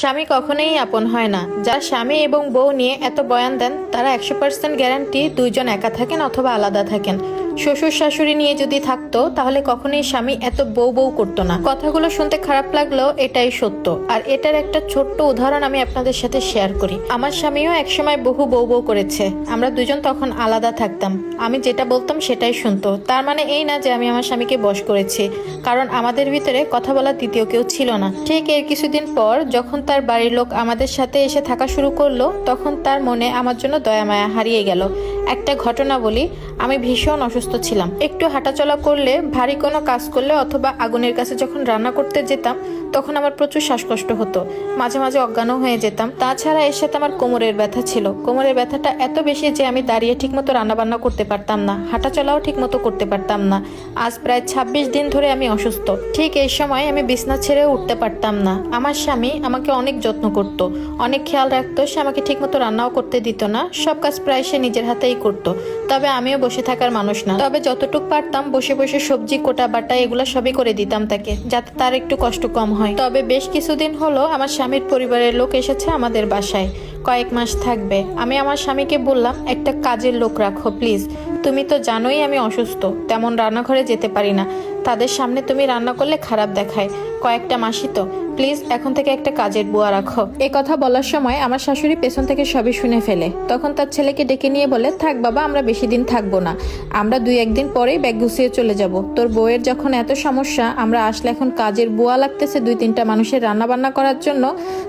স্বামী কখনোই আপন হয় না। যারা স্বামী এবং বউ নিয়ে এত বয়ান দেন, তারা একশো পার্সেন্ট গ্যারান্টি দুইজন একা থাকেন অথবা আলাদা থাকেন। শ্বশুর শাশুড়ি নিয়ে যদি থাকতো, তাহলে কখনোই স্বামী এত বউ বউ করতো না। কথাগুলো শুনতে খারাপ লাগলেও এটাই সত্য। আর এটার একটা ছোট্ট উদাহরণ আমি আপনাদের সাথে শেয়ার করি। আমার স্বামীও একসময় বহু বউ বউ করেছে। আমরা দুজন তখন আলাদা থাকতাম। আমি যেটা বলতাম সেটাই শুনতো। তার মানে এই না যে আমি আমার স্বামীকে বশ করেছি। কারণ আমাদের ভিতরে কথা বলার দ্বিতীয় কেউ ছিল না। ঠিক এর কিছুদিন পর যখন তার বাড়ির লোক আমাদের সাথে এসে থাকা শুরু করল, তখন তার মনে আমার জন্য দয়া মায়া হারিয়ে গেল। একটা ঘটনা বলি, আমি ভীষণ অসুস্থ ছিলাম। একটু হাঁটাচলা করলে, ভারী কোনো কাজ করলে অথবা আগুনের কাছে যখন রান্না করতে যেতাম, তখন আমার প্রচুর শ্বাসকষ্ট হতো। মাঝে মাঝে অজ্ঞানও হয়ে যেতাম। তাছাড়া এর সাথে আমার কোমরের ব্যথা ছিল। কোমরের ব্যথাটা এত বেশি যে আমি দাঁড়িয়ে ঠিকমতো রান্নাবান্না করতে পারতাম না। হাঁটাচলাও ঠিকমতো করতে পারতাম না। আজ প্রায় ২৬ দিন ধরে আমি অসুস্থ। ঠিক এই সময় আমি বিছনা ছেড়েও উঠতে পারতাম না। আমার স্বামী আমাকে অনেক যত্ন করত। অনেক খেয়াল রাখতো, সে আমাকে ঠিকমতো রান্নাও করতে দিত না। সব কাজ প্রায় সে নিজের হাতেই করত। তবে আমিও বসে থাকার মানুষ না। তবে যতটুক পারতাম বসে বসে সবজি, কোটা, বাটা এগুলো সবই করে দিতাম তাকে, যাতে তার একটু কষ্ট কম হয়। তবে বেশ কিছুদিন হলো আমার স্বামীর পরিবারের লোক এসেছে আমাদের বাসায়। কয়েক মাস থাকবে। আমি আমার স্বামীকে বললাম, একটা কাজের লোক রাখো, প্লিজ। তুমি তো জানোই আমি অসুস্থ। তেমন রান্নাঘরে যেতে পারি না। তাদের সামনে তুমি রান্না করলে খারাপ দেখায়। কয়েকটা মাসই তো। প্লিজ, এখন থেকে একটা কাজের বুয়া রাখো। এ কথা বলার সময় আমার শাশুড়ি পেছন থেকে সবই শুনে ফেলে। তখন তার ছেলেকে ডেকে নিয়ে বলে, থাক বাবা, আমরা বেশি দিন থাকব না। আমরা দুই একদিন পরেই ব্যাগ গুছিয়ে চলে যাব। তোর বউয়ের যখন এত সমস্যা, আমরা আসলে এখন কাজের বুয়া লাগতেছে দুই তিনটা মানুষের রান্না বান্না করার জন্য,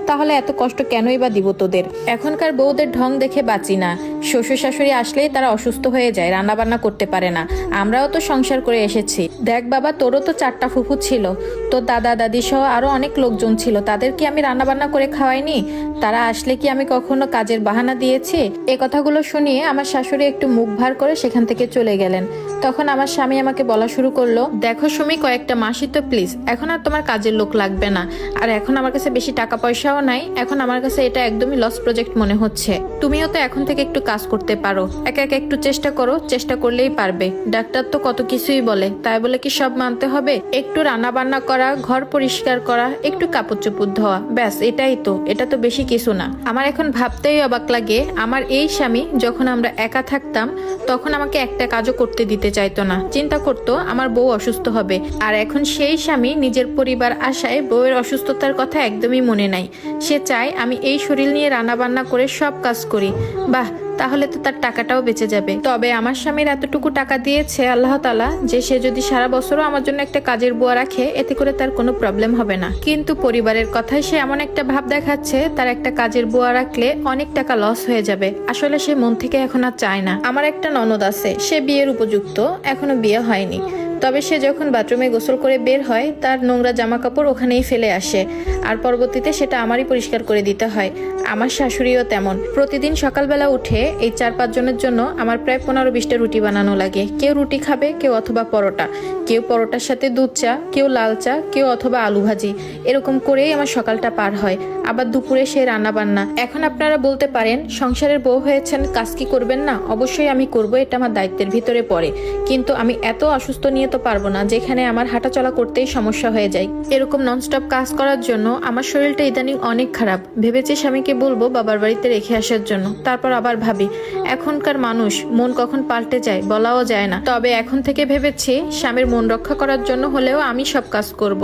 তাহলে এত কষ্ট কেনই বা দিব তোদের? এখনকার বউদের ঢং দেখে বাঁচি না। শ্বশুর শাশুড়ি আসলেই তারা অসুস্থ হয়ে যায় রান্না বান্না করতে পারে না। আমরাও তো সংসার করে এসেছি। দেখ বাবা, তোরও তো চারটা ফুফু ছিল। তোর দাদা দাদি সহ আরও অনেক লোকজন ছিল তাদের কি আমি রান্না বান্না করে খাওয়াইনি। তারা আসলে কি আমি কখনো কাজের বাহানা দিয়েছি? এ কথাগুলো শুনিয়ে আমার শাশুড়ি একটু মুখ ভার করে সেখান থেকে চলে গেলেন। তখন আমার স্বামী আমাকে বলা শুরু করল, দেখো সুমি, কয়েকটা মাসি তো প্লিজ এখন আর তোমার কাজের লোক লাগবে না। আর এখন আমার কাছে বেশি টাকা পয়সাও নাই, এখন আমার কাছে এটা একদমই লস প্রজেক্ট মনে হচ্ছে। তুমিও তো এখন থেকে একটু কাজ করতে পারো। একা একা একটু চেষ্টা করো, চেষ্টা করলেই পারবে। ডাক্তার তো কত কিছুই বলে, তাই বলে কি সব মানতে হবে? একটু রান্না বান্না করা, ঘর পরিষ্কার করা, একটু কাপড় চোপড় ধোয়া, ব্যাস, এটাই তো, এটা তো বেশি কিছু না। আমার এখন ভাবতেই অবাক লাগে, আমার এই স্বামী যখন আমরা একা থাকতাম, তখন আমাকে একটা কাজও করতে দিতে চাইতো না। চিন্তা করত, আমার বউ অসুস্থ হবে। আর এখন সেই স্বামী নিজের পরিবার আশায় বউয়ের অসুস্থতার কথা একদমই মনে নাই। সে চায় আমি এই শরীর নিয়ে রান্না বান্না করে সব কাজ করি। বাহ তাহলে তো তার টাকাটাও বেঁচে যাবে। তবে আমার স্বামীর এতটুকু টাকা দিয়েছে আল্লাহ তালা যে সে যদি সারা বছরও আমার জন্য একটা কাজের বুয়া রাখে, এতে করে তার কোনো প্রবলেম হবে না। কিন্তু পরিবারের কথায় সে এমন একটা ভাব দেখাচ্ছে, তার একটা কাজের বুয়া রাখলে অনেক টাকা লস হয়ে যাবে। আসলে সে মন থেকে এখন আর চায় না। আমার একটা ননদ আছে, সে বিয়ের উপযুক্ত, এখনও বিয়ে হয়নি। তবে সে যখন বাথরুমে গোসল করে বের হয়, তার নোংরা জামা কাপড় ওখানেই ফেলে আসে। আর পরবর্তীতে সেটা আমারই পরিষ্কার করে দিতে হয়। আমার শাশুড়িও তেমন। প্রতিদিন সকালবেলা উঠে এই চার পাঁচজনের জন্য আমার প্রায় পনেরো বিশটা রুটি বানানো লাগে। কেউ রুটি খাবে, কেউ অথবা পরোটা। কেউ পরোটার সাথে দুধ চা, কেউ লাল চা, কেউ অথবা আলু ভাজি। এরকম করেই আমার সকালটা পার হয়। আবার দুপুরে সে রান্না বান্না এখন আপনারা বলতে পারেন, সংসারের বউ হয়েছেন, কাজ কি করবেন না? অবশ্যই আমি করব, এটা আমার দায়িত্বের ভিতরে পড়ে। কিন্তু আমি এত অসুস্থ নিয়ে তো পারব না, যেখানে আমার হাঁটাচলা করতেই সমস্যা হয়ে যায়। এরকম ননস্টপ কাজ করার জন্য আমার শরীরটা ইদানিং অনেক খারাপ। ভেবেছি স্বামীকে বলব বাবার বাড়িতে রেখে আসার জন্য। তারপর আবার ভাবি, এখনকার মানুষ মন কখন পাল্টে যায় বলাও যায় না। তবে এখন থেকে ভেবেছি স্বামীর মন রক্ষা করার জন্য হলেও আমি সব কাজ করব।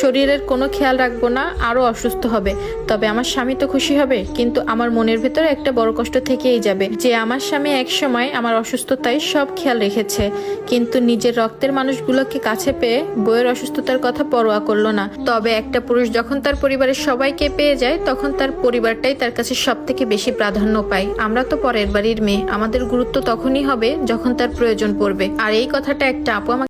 শরীরের কোনো খেয়াল রাখব না আরও অসুস্থ হবে। তবে আমার স্বামী তো খুশি হবে, কিন্তু আমার মনের ভেতরে একটা বড় কষ্ট থেকেই যাবে। যে আমার স্বামী এক সময় আমার অসুস্থতায় সব খেয়াল রেখেছে, কিন্তু নিজের রক্তের মানুষগুলোকে কাছে পেয়ে বইয়ের অসুস্থতার কথা পরোয়া করল না। তবে একটা পুরুষ যখন তার পরিবারের সবাইকে পেয়ে যায়, তখন তার পরিবারটাই তার কাছে সব থেকে বেশি প্রাধান্য পায়। আমরা তো পরের বাড়ির মেয়ে। আমাদের গুরুত্ব তখনই হবে যখন তার প্রয়োজন পড়বে। আর এই কথাটা একটা আপু আমাকে